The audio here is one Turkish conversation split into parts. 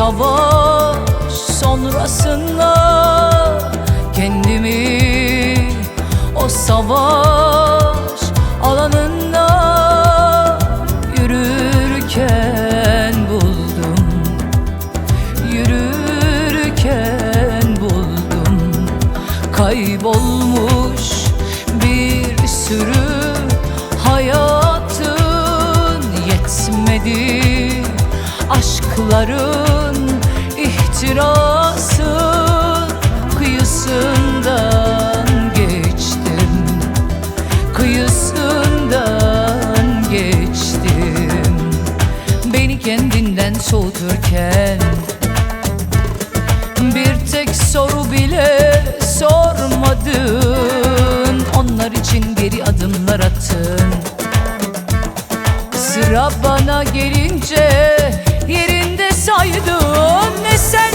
Savaş sonrasında Kendimi o savaş alanında Yürürken buldum. Yürürken buldum. Kaybolmuş bir sürü hayatın yetmedi Aşkların ihtirasın kıyısından geçtim. Kıyısından geçtim. Beni kendinden soğuturken bir tek soru bile sormadın. Onlar için geri adımlar attın. Sıra bana gelince yerinde saydın Ne sen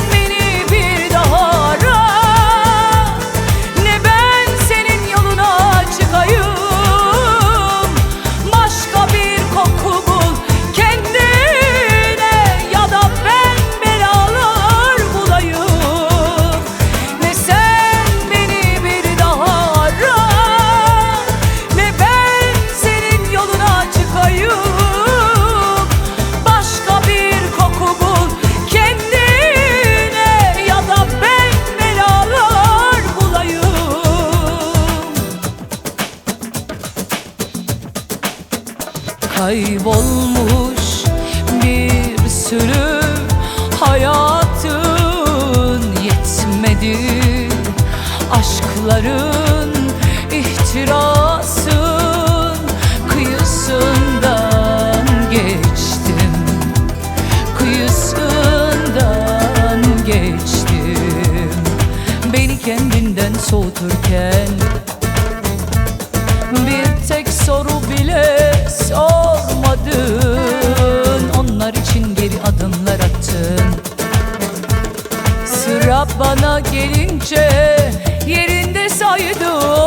Kaybolmuş bir sürü hayatın yetmedi. Aşkların ihtirasın kıyısından geçtim. Kıyısından geçtim. Beni kendinden soğuturken gelince yerinde saydın